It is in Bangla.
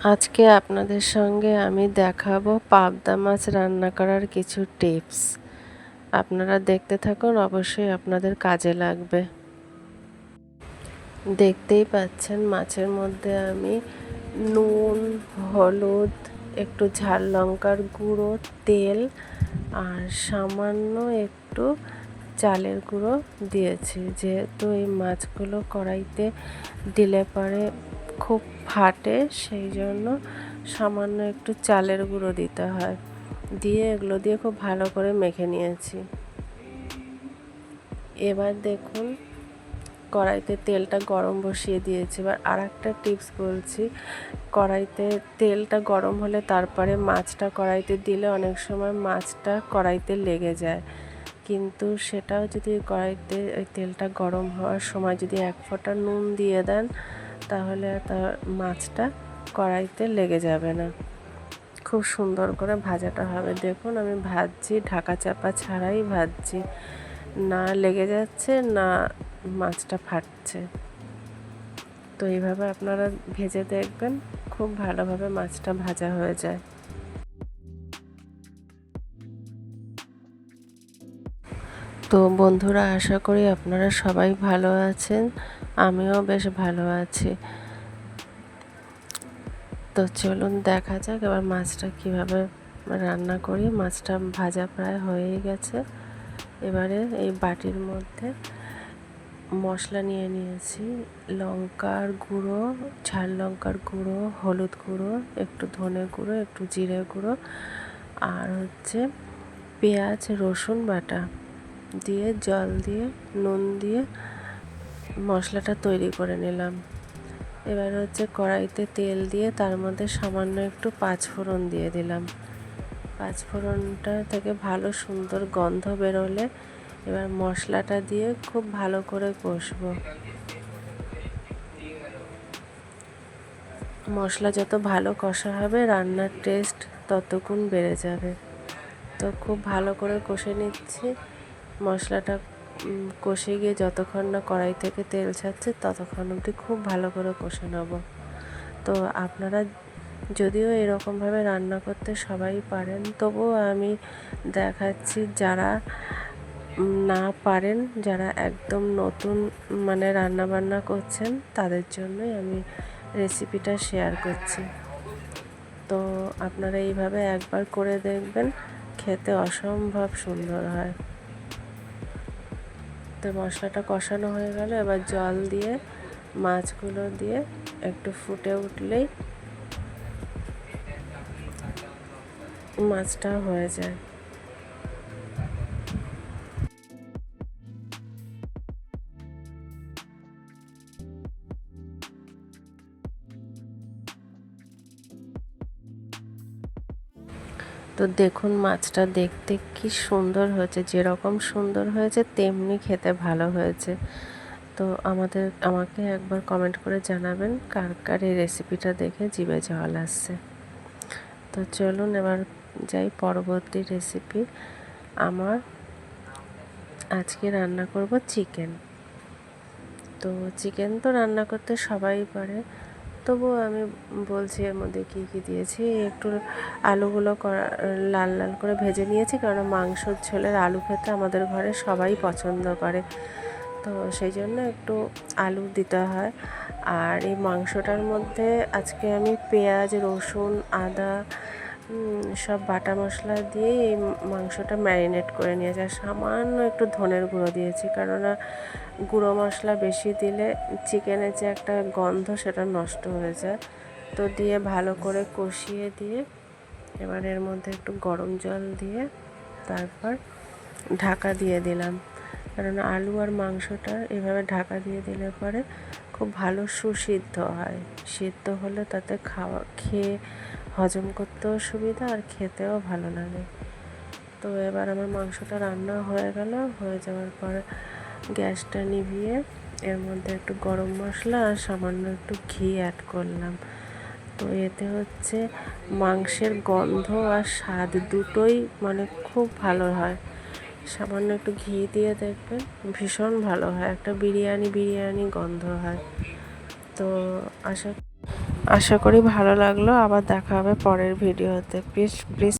আজকে আপনাদের সঙ্গে আমি দেখাবো পাবদা মাছ রান্না করার কিছু টিপস। আপনারা দেখতে থাকুন, অবশ্যই আপনাদের কাজে লাগবে। দেখতেই পাচ্ছেন, মাছের মধ্যে আমি নুন, হলুদ, একটু ঝাল লঙ্কার গুঁড়ো, তেল আর সামান্য একটু চালের গুঁড়ো দিয়েছি। যেহেতু এই মাছগুলো কড়াইতে দিলে পরে খুব ফাটে, সেই জন্য সামান্য একটু চালের গুঁড়ো দিতে হয়। দিয়ে এগুলো দিয়ে খুব ভালো করে মেখে নিয়েছি। এবার দেখুন, কড়াইতে তেলটা গরম বসিয়ে দিয়েছি। এবার আর একটা টিপস বলছি, কড়াইতে তেলটা গরম হলে তারপরে মাছটা কড়াইতে দিলে অনেক সময় মাছটা কড়াইতে লেগে যায়। কিন্তু সেটাও যদি কড়াইতে, ওই তেলটা গরম হওয়ার সময় যদি এক ফোঁটা নুন দিয়ে দেন তাহলে তার মাছটা কড়াইতে লেগে যাবে না। খুব সুন্দর করে ভাজাটা হবে। দেখুন, আমি ভাজছি, ঢাকা চাপা ছাড়াই ভাজছি। না লেগে যাচ্ছে, না মাছটা ফাটছে। তো এইভাবে আপনারা ভেজে দেখবেন, খুব ভালোভাবে মাছটা ভাজা হয়ে যায়। তো বন্ধুরা, আশা করি আপনারা সবাই ভালো আছেন। আমিও বেশ ভালো আছি। তো চলুন দেখা যাক এবার মাছটা কীভাবে রান্না করি। মাছটা ভাজা প্রায় হয়েই গেছে। এবারে এই বাটির মধ্যে মশলা নিয়ে নিয়েছি। লঙ্কার গুঁড়ো, ঝাল লঙ্কার গুঁড়ো, হলুদ গুঁড়ো, একটু ধনে গুঁড়ো, একটু জিরে গুঁড়ো, আর হচ্ছে পেঁয়াজ রসুন বাটা। দিয়ে, জল দিয়ে, নুন দিয়ে মশলাটা তৈরি করে নিলাম। এবার হচ্ছে কড়াইতে তেল দিয়ে তার মধ্যে সামান্য একটু পাঁচফোড়ন দিয়ে দিলাম। পাঁচফোড়নটা থেকে ভালো সুন্দর গন্ধ বেরোলে এবার মশলাটা দিয়ে খুব ভালো করে কষবো। মশলা যত ভালো কষা হবে, রান্নার টেস্ট ততক্ষণ বেড়ে যাবে। তো খুব ভালো করে কষে নিচ্ছি। মশলাটা কষে গিয়ে যতক্ষণ না কড়াই থেকে তেল ছাড়ছে, ততক্ষণ অবধি খুব ভালো করে কষে নেব। তো আপনারা যদিও এরকমভাবে রান্না করতে সবাই পারেন, তবুও আমি দেখাচ্ছি যারা না পারেন, যারা একদম নতুন মানে রান্না বান্না করছেন, তাদের জন্যই আমি রেসিপিটা শেয়ার করছি। তো আপনারা এইভাবে একবার করে দেখবেন, খেতে অসম্ভব সুন্দর হয়। তো মশলাটা কষানো হয়ে গেল। এবার জল দিয়ে, মাছগুলো দিয়ে একটু ফুটে উঠলেই মাছটা হয়ে যায়। তো দেখুন মাছটা দেখতে কি সুন্দর হয়েছে, যেরকম সুন্দর হয়েছে তেমনি খেতে ভালো হয়েছে। তো আমাদের, আমাকে একবার কমেন্ট করে জানাবেন কার কার এই রেসিপিটা দেখে জিভে জল আসছে। তো চলুন এবার যাই পরবর্তী রেসিপি আমার আজকে রান্না করব চিকেন তো চিকেন তো রান্না করতে সবাই পারে। তবুও আমি বলছি এর মধ্যে কী কী দিয়েছি, একটু আলুগুলো লাল লাল করে ভেজে নিয়েছি কারণ মাংসর ঝোলের আলু খেতে আমাদের ঘরে সবাই পছন্দ করে। তো সেই জন্য একটু আলু দিতে হয়। আর এই মাংসটার মধ্যে আজকে আমি পেঁয়াজ, রসুন, আদা সব বাটা মশলা দিয়ে এই মাংসটা ম্যারিনেট করে নিয়েছি। আর সামান্য একটু ধনের গুঁড়ো দিয়েছি, কেননা গুঁড়ো মশলা বেশি দিলে চিকেনের যে একটা গন্ধ সেটা নষ্ট হয়ে যায়। তো দিয়ে ভালো করে কষিয়ে দিয়ে এবার এর মধ্যে একটু গরম জল দিয়ে তারপর ঢাকা দিয়ে দিলাম। কারণ আলু আর মাংসটা এভাবে ঢাকা দিয়ে দিলে পরে খুব ভালো সুসিদ্ধ হয়। সিদ্ধ হলে তাতে খাওয়া, খেয়ে হজম করতেও সুবিধা আর খেতেও ভালো লাগে। তো এবার আমার মাংসটা রান্না হয়ে গেল। হয়ে যাওয়ার পর গ্যাসটা নিভিয়ে এর মধ্যে একটু গরম মশলা আর সামান্য একটু ঘি অ্যাড করলাম। তো এতে হচ্ছে মাংসের গন্ধ আর স্বাদ দুটোই মানে খুব ভালো হয়। সামান্য একটু ঘি দিয়ে দেখবেন। ভীষণ ভালো হয়। একটা বিরিয়ানি বিরিয়ানি গন্ধ হয়। তো আশা আশা করি ভালো লাগল। আবার দেখা হবে পরের ভিডিওতে। Please please.